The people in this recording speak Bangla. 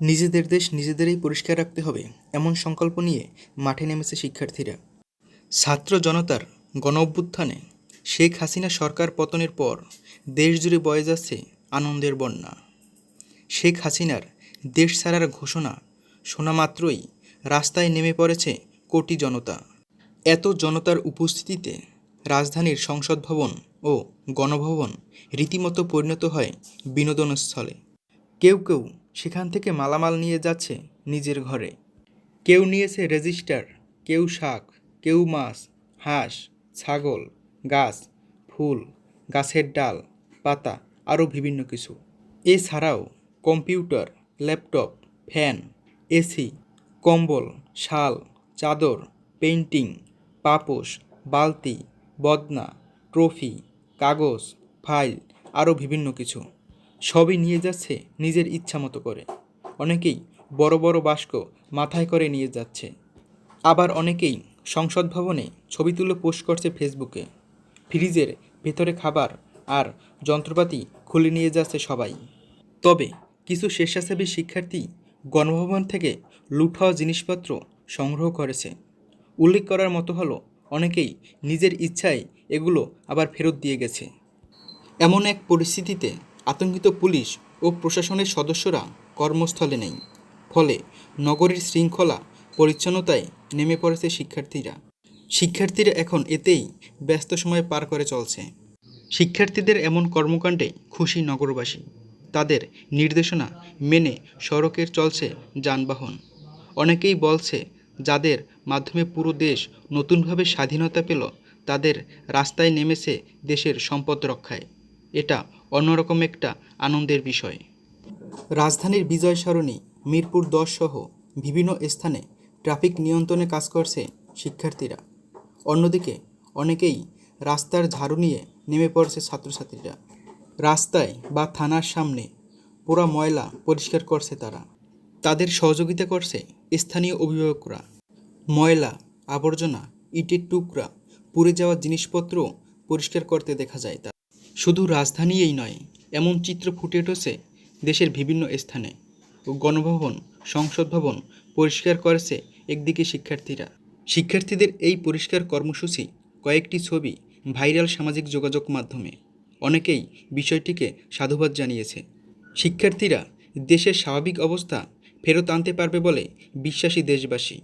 নিজেদের দেশ নিজেদেরই পরিষ্কার রাখতে হবে, এমন সংকল্প নিয়ে মাঠে নেমেছে শিক্ষার্থীরা। ছাত্র জনতার গণ অভ্যুত্থানে শেখ হাসিনা সরকার পতনের পর দেশজুড়ে বয়ে যাচ্ছে আনন্দের বন্যা। শেখ হাসিনার দেশ ছাড়ার ঘোষণা শোনা মাত্রই রাস্তায় নেমে পড়েছে কোটি জনতা। এত জনতার উপস্থিতিতে রাজধানীর সংসদ ভবন ও গণভবন রীতিমতো পরিণত হয় বিনোদনস্থলে। কেউ কেউ সেখান থেকে মালামাল নিয়ে যাচ্ছে নিজের ঘরে। কেউ নিয়েছে রেজিস্টার, কেউ শাক, কেউ মাছ, হাঁস, ছাগল, গাছ, ফুল, গাছের ডাল, পাতা, আরও বিভিন্ন কিছু। এছাড়াও কম্পিউটার, ল্যাপটপ, ফ্যান, এসি, কম্বল, শাল, চাদর, পেইন্টিং, পাপোশ, বালতি, বদনা, ট্রফি, কাগজ, ফাইল, আরও বিভিন্ন কিছু। সবই নিয়ে যাচ্ছে নিজের ইচ্ছা মতো করে। অনেকেই বড় বড় বাস্ক মাথায় করে নিয়ে যাচ্ছে। আবার অনেকেই সংসদ ভবনে ছবি তুলে পোস্ট করছে ফেসবুকে। ফ্রিজের ভেতরে খাবার আর যন্ত্রপাতি খুলে নিয়ে যাচ্ছে সবাই। তবে কিছু স্বেচ্ছাসেবী শিক্ষার্থী গণভবন থেকে লুট হওয়া জিনিসপত্র সংগ্রহ করেছে। উল্লেখ করার মতো হলো, অনেকেই নিজের ইচ্ছায় এগুলো আবার ফেরত দিয়ে গেছে। এমন এক পরিস্থিতিতে আতঙ্কিত পুলিশ ও প্রশাসনের সদস্যরা কর্মস্থলে নেই। ফলে নগরীর শৃঙ্খলা পরিচ্ছন্নতায় নেমে পড়েছে শিক্ষার্থীরা। শিক্ষার্থীরা এখন এতেই ব্যস্ত সময় পার করে চলছে। শিক্ষার্থীদের এমন কর্মকাণ্ডে খুশি নগরবাসী। তাদের নির্দেশনা মেনে সড়কের চলছে যানবাহন। অনেকেই বলছে, যাদের মাধ্যমে পুরো দেশ নতুনভাবে স্বাধীনতা পেল, তাদের রাস্তায় নেমেছে দেশের সম্পদ রক্ষায়। এটা অন্যরকম একটা আনন্দের বিষয়। রাজধানীর বিজয় সরণি মিরপুর দশ সহ বিভিন্ন স্থানে ট্রাফিক নিয়ন্ত্রণে কাজ করছে শিক্ষার্থীরা। অন্যদিকে, অনেকেই রাস্তার ঝাড়ু নিয়ে নেমে পড়ছে ছাত্রছাত্রীরা। রাস্তায় বা থানার সামনে পোড়া ময়লা পরিষ্কার করছে তারা। তাদের সহযোগিতা করছে স্থানীয় অভিভাবকরা। ময়লা, আবর্জনা, ইটের টুকরা, পুড়ে যাওয়া জিনিসপত্র পরিষ্কার করতে দেখা যায় তা শুধু রাজধানীই নয়, এমন চিত্র ফুটে উঠেছে দেশের বিভিন্ন স্থানে। গণভবন, সংসদ ভবন পরিষ্কার করেছে একদিকে শিক্ষার্থীরা। শিক্ষার্থীদের এই পরিষ্কার কর্মসূচি কয়েকটি ছবি ভাইরাল সামাজিক যোগাযোগ মাধ্যমে। অনেকেই বিষয়টিকে সাধুবাদ জানিয়েছে। শিক্ষার্থীরা দেশের স্বাভাবিক অবস্থা ফেরত আনতে পারবে বলে বিশ্বাসী দেশবাসী।